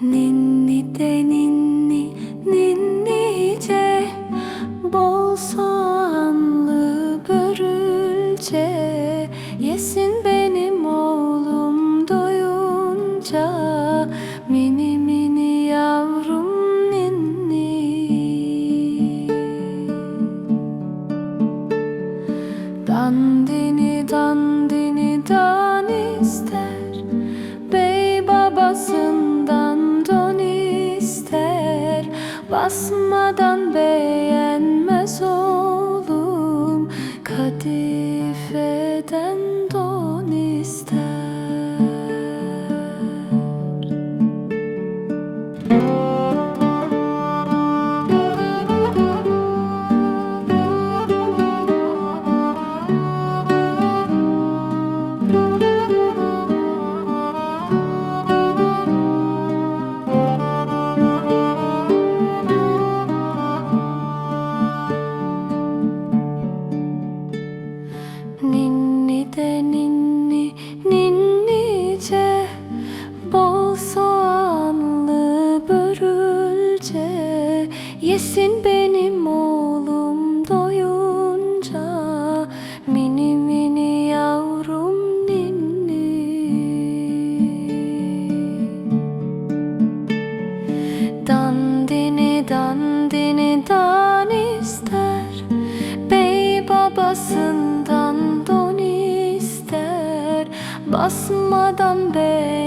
ninni de ninni ninnice Bol soğanlı börülce. Yesin benim oğlum doyunca. Mini mini yavrum ninni. Dandini dandini Basmadan beğenmez oğlum. Kadifeden Yesin benim oğlum doyunca Mini mini yavrum ninni. Dandini dandini dan ister Bey babasından don ister. Basmadan beğenmez